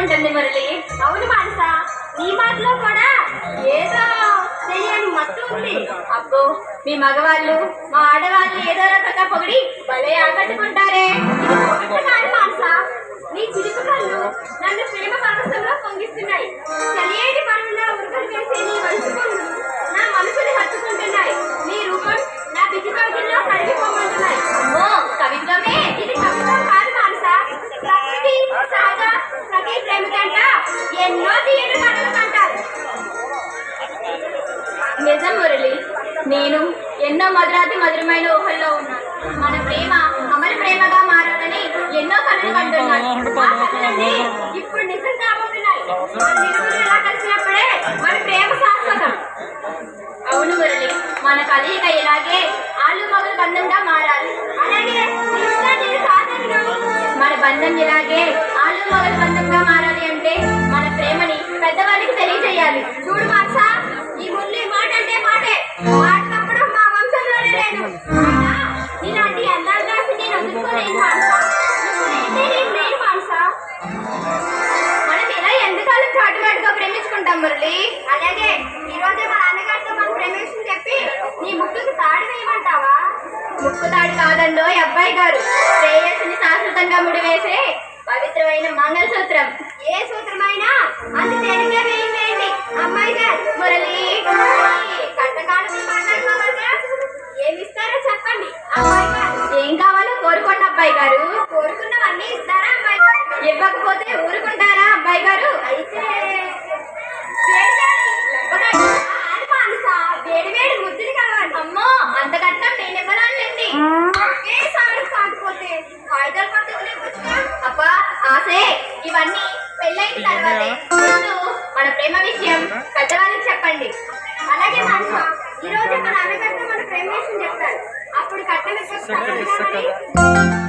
ఉంటుంది మురళి. అవును మానస నీ మాటలో కూడా ఏదో తెలియని మత్తు ఉంది. అబ్బో మీ మగవాళ్ళు మా ఆడవాళ్ళు ఏదో రకంగా పొగిడి భలే ఆకట్టుకుంటారే. ప్రేమికంట ఎన్నో తీయని కథలు కంటారు నిజం మురళి నేను ఎన్నో మధురాతి మధురమైన ఊహల్లో ఉన్నాను. మన ప్రేమ అమర ప్రేమగా మారాలని ఎన్నో కళలు కంటున్నాను ఆ కథలన్నీ ఇప్పుడు నిజం కాబోతున్నాయి మన ఇరువురు ఇలా కలిసినప్పుడే మన ప్రేమ శాశ్వతం. అవును మురళి మన కలయిక ఇలాగే ఆలు మగల బంధంగా మారాలి. అలాగే. మన బంధం ఇలాగే ఆలు మారాలి అంటే మన ప్రేమని పెద్దవాళ్ళకి తెలియజేయాలి. చూడు మాసా ఈ ముల్లి మాట అంటే మాటే. మాట తప్పడం మా వంశంలోనే లేదు. ఇలాంటి అందాలు రాసి నేను అందుకోలేను మానస నేను లేను మనం ఇలా ఎందుకాలం చాటుమాటుగా ప్రేమించుకుంటాం మురళి? అలాగే ఈ మా నాన్నగారితో మనం ప్రేమేషన్ చెప్పి నీ ముక్కుకి తాడు వేయమంటావా? ముక్కు తాడు కాదండో అబ్బాయి గారు. శ్రేయస్సుని శాశ్వత ఏం కావాలో కోరుకోండి అబ్బాయి గారు. కోరుకున్నవన్నీ ఇస్తారా అమ్మాయి గారు? ఇవ్వకపోతే ఊరుకుంటారా అబ్బాయి గారు? అయితే వేడి వేడి ముద్దులు కావాలి అమ్మో అంత కట్నం నేను ఇవ్వరాలండి ఒకేసారి కాకపోతే కాగితాల పద్ధతులు ఇవ్వచ్చుగా అబ్బా ఆసే ఇవన్నీ పెళ్ళైన తర్వాతే. మన ప్రేమ విషయం పెద్దవాళ్ళకి చెప్పండి. అలాగే మానస ఈ రోజే మా నాన్నగారితో మన ప్రేమేషన్ చెప్తారు. ಸಕಲ ಸಕಲ